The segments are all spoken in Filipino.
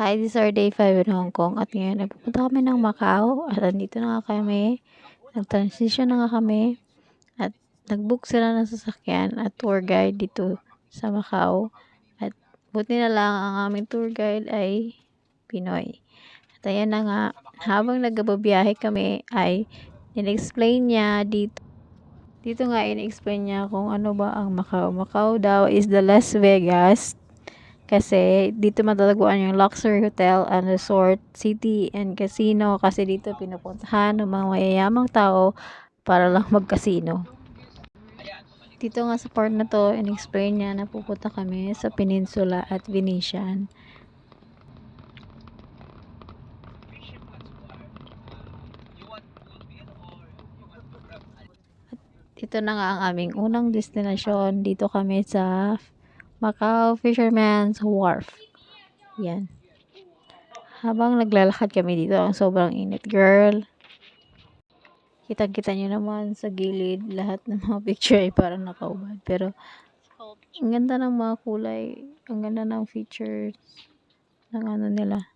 Hi, this is our day 5 in Hong Kong at ngayon nagpupunta kami ng Macau at andito na nga kami. Nag-transition na nga kami at nag-book sila ng sasakyan at tour guide dito sa Macau. At buti na lang ang aming tour guide ay Pinoy. At ayan na nga, habang nagbabiyahe kami ay in-explain niya dito. Dito nga in-explain niya kung ano ba ang Macau. Macau daw is the Las Vegas kasi dito matatagpuan yung luxury hotel and resort, city and casino kasi dito pinupuntahan ng mga mayayamang tao para lang magkasino. Dito nga sa part na to, in-explain niya na pupunta kami sa Peninsula at Venetian. Ito na nga ang aming unang destinasyon. Dito kami sa Macau Fisherman's Wharf. Yan. Habang naglalakad kami dito, ang sobrang init, girl. Kitang-kita nyo naman sa gilid, lahat ng mga picture ay parang nakaubad. Pero, ang ganda ng mga kulay, ang ganda ng features ng ano nila.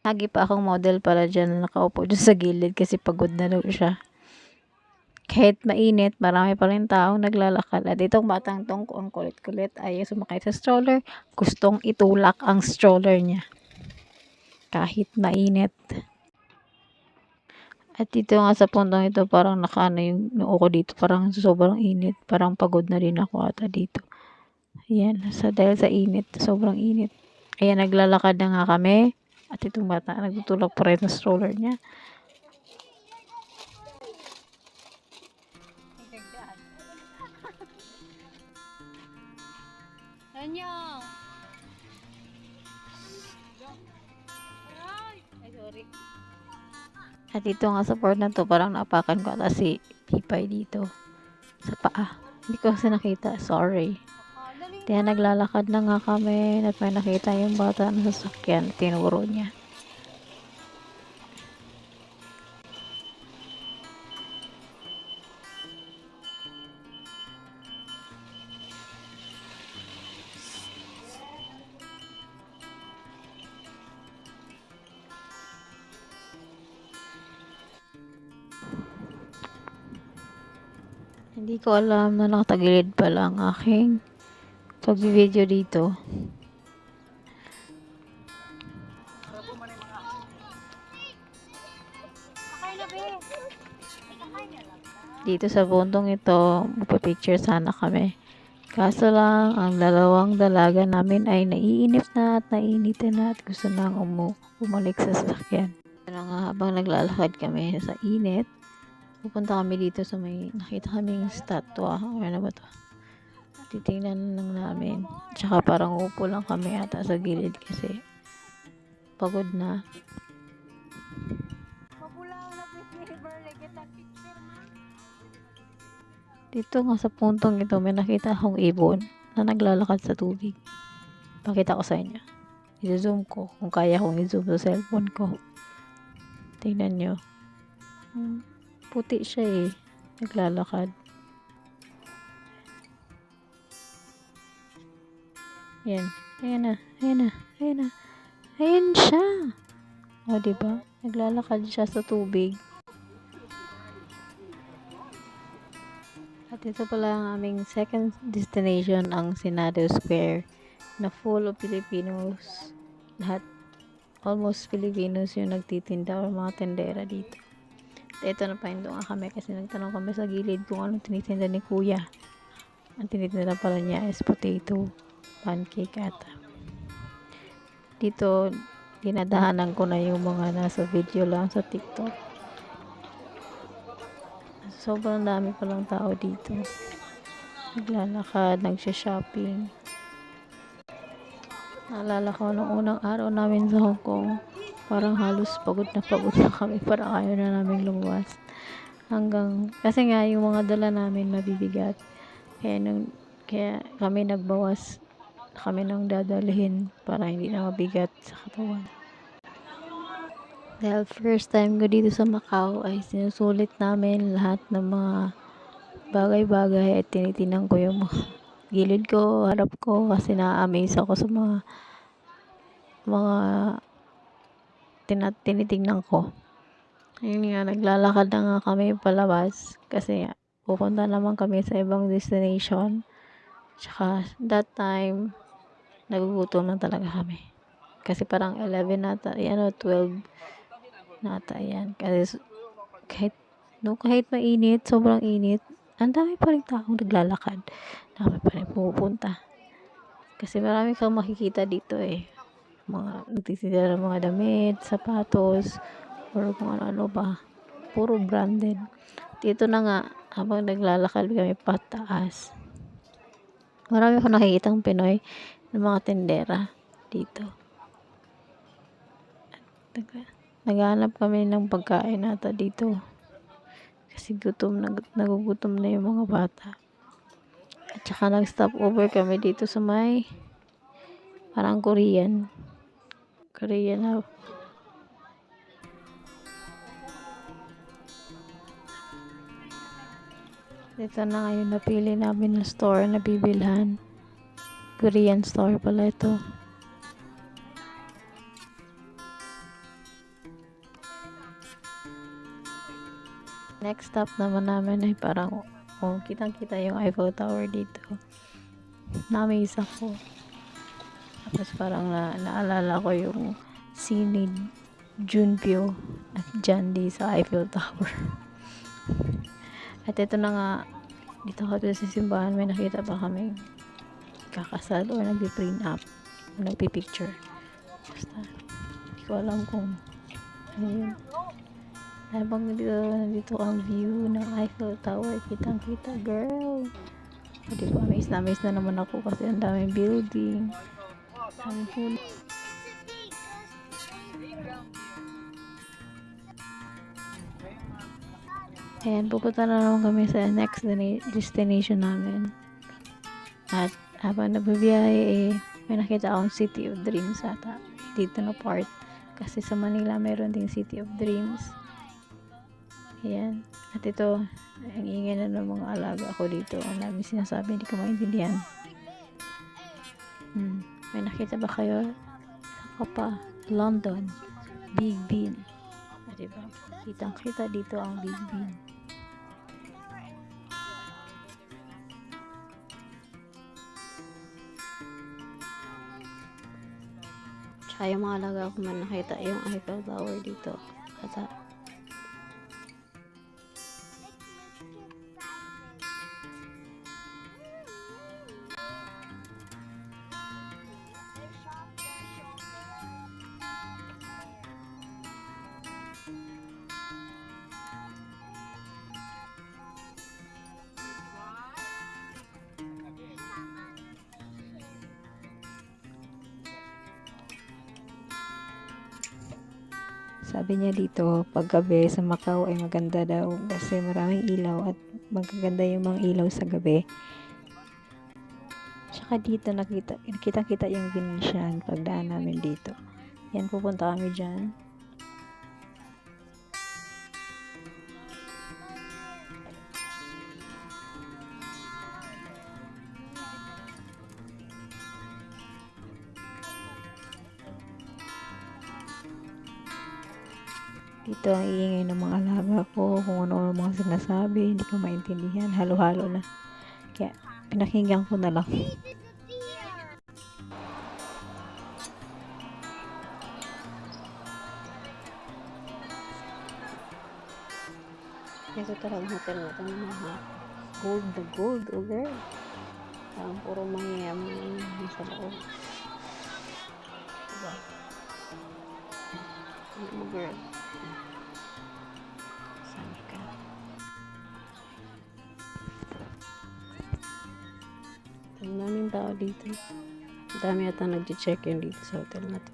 Lagi pa akong model para dyan na nakaupo dyan sa gilid kasi pagod na daw siya. Kahit mainit, marami pa rin taong naglalakad. At itong batang tong, ang kulit-kulit, ay sumakay sa stroller. Gustong itulak ang stroller niya. Kahit mainit. At dito nga sa puntong ito, parang nakaano yung noo dito. Parang sobrang init. Parang pagod na rin ako ata dito. Ayan. Sa, dahil sa init. Sobrang init. Ayan, naglalakad na nga kami. At itong bata, nagtutulak pa rin sa stroller niya. Anyong! Ay, sorry. At dito nga sa part na to, parang napakan ko ata si Pipay dito. Sa paa. Hindi ko kasi nakita. Sorry. Kaya naglalakad na nga kami at may nakita yung bata na sasakyan. Tinuro niya. Hindi ko alam na nakatagilid pala ang aking pag-video dito. Dito sa puntong ito, magpa-picture sana kami. Kaso lang, ang dalawang dalaga namin ay naiinip na at nainitan na at gusto nang umu bumalik sa sasakyan. Ano habang naglalakad kami sa init, pupunta kami dito sa may, nakita kaming statwa. Ano ba to? Titingnan lang namin. Tsaka parang upo lang kami ata sa gilid kasi pagod na. Dito nga sa puntong ito, may nakita akong ibon na naglalakad sa tubig. Pakita ko sa inyo. I-zoom ko kung kaya kong i-zoom sa cellphone ko. Tingnan nyo. Hmm, puti siya eh. Naglalakad. Yan. Ayan na. Ayan na. Ayan na. Ayan siya. O, diba? Naglalakad siya sa tubig. At ito pala ang aming second destination, ang Senado Square, na full of Filipinos. Lahat, almost Filipinos yung nagtitinda o mga tendera dito. Ito na pahinto nga kami kasi nagtanong kami sa gilid kung anong tinitinda ni Kuya. Ang tinitinda pala niya is potato, pancake ata. Dito, dinadahanan ko na yung mga nasa video lang sa TikTok sobrang dami palang tao dito. Naglalakad, nagsha-shopping. Naalala ko nung unang araw namin sa Hong Kong, parang halos pagod na pagod na kami para ayaw na namin lumabas. Hanggang, kasi nga yung mga dala namin mabibigat. Kaya, nung, kaya kami nagbawas kami nang dadalhin para hindi na mabigat sa katawan. Dahil first time ko dito sa Macau ay sinusulit namin lahat ng mga bagay-bagay at tinitinan ko yung gilid ko, harap ko kasi na-amaze ako sa mga mga tina, tinitignan ko. Ayun nga, naglalakad na nga kami palabas kasi pupunta naman kami sa ibang destination. Tsaka, that time, nagugutom na talaga kami. Kasi parang 11 nata, yan o, 12 nata yan. Kasi, kahit, no, kahit mainit, sobrang init, ang dami pa rin taong naglalakad. Dami pa rin pupunta. Kasi marami kang makikita dito eh. Mga, nagtitinda ng mga damit, sapatos, or kung ano-ano ba. Puro branded. Dito na nga, habang naglalakad kami pataas. Marami ko nakikitang Pinoy ng mga tendera dito. Nag- Naghanap kami ng pagkain nata dito. Kasi gutom, nag, nagugutom na yung mga bata. At saka nag-stop over kami dito sa may parang Korean. Korean na Ito na ngayon napili namin na store na bibilhan. Korean store pala ito. Next stop naman namin ay parang oh, kitang-kita yung Eiffel Tower dito. Namiss ako. Tapos parang na, naalala ko yung scene ni Junpyo at Jandy sa Eiffel Tower. At ito na nga, dito kami sa simbahan, may nakita pa kami kakasal or nagpi-print up o nagpi-picture. Basta, hindi ko alam kung ano yun. Habang dito, nandito ang view ng Eiffel Tower, kitang-kita, girl. O, di ba, amaze na amaze na naman ako kasi ang daming building. Ang huli. Ayan, pupunta na naman kami sa next destination namin. At habang nagbibiyahe, eh, may nakita akong City of Dreams ata dito na part. Kasi sa Manila, mayroon ding City of Dreams. Ayan. At ito, ang ingay na ng mga alaga ko dito. Ang dami sinasabi, hindi ko maintindihan. Hmm. May nakita ba kayo? Saka pa, London, Big Ben. Ah, diba? Kitang kita dito ang Big Ben. Tsaka yung mga alaga ko man nakita yung Eiffel Tower dito. At Sabi niya dito, paggabi sa Macau ay maganda daw kasi maraming ilaw at magaganda yung mga ilaw sa gabi. Tsaka dito nakita, nakita kita yung Venetian pagdaan namin dito. Yan, pupunta kami dyan. Dito ang iingay ng mga alaga ko, kung ano ang mga sinasabi, hindi ko maintindihan, halo-halo na. Kaya, pinakinggan ko na lang. Ito talagang hotel na ito ng mga gold the gold, oh girl. Parang puro mangyayam yung sa loob. Diba? Ano girl? Ang daming tao dito. Dami ata nag-check-in dito sa hotel na to.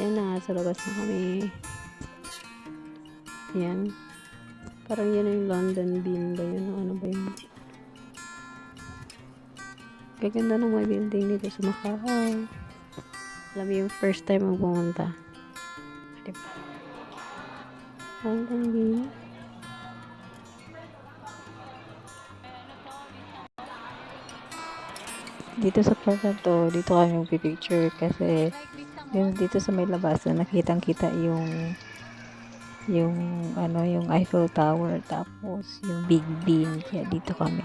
Yan na, sa labas na kami. Yan. Parang yan yung London Bean ba yun? Ano ba yun? Gaganda ng mga building dito sa Macau. Alam yung first time ang pumunta. Diba? London Bean. Dito sa part na to, dito kami magpipicture kasi yun dito sa may labas na nakitang kita yung yung ano yung Eiffel Tower tapos yung Big Bean kaya dito kami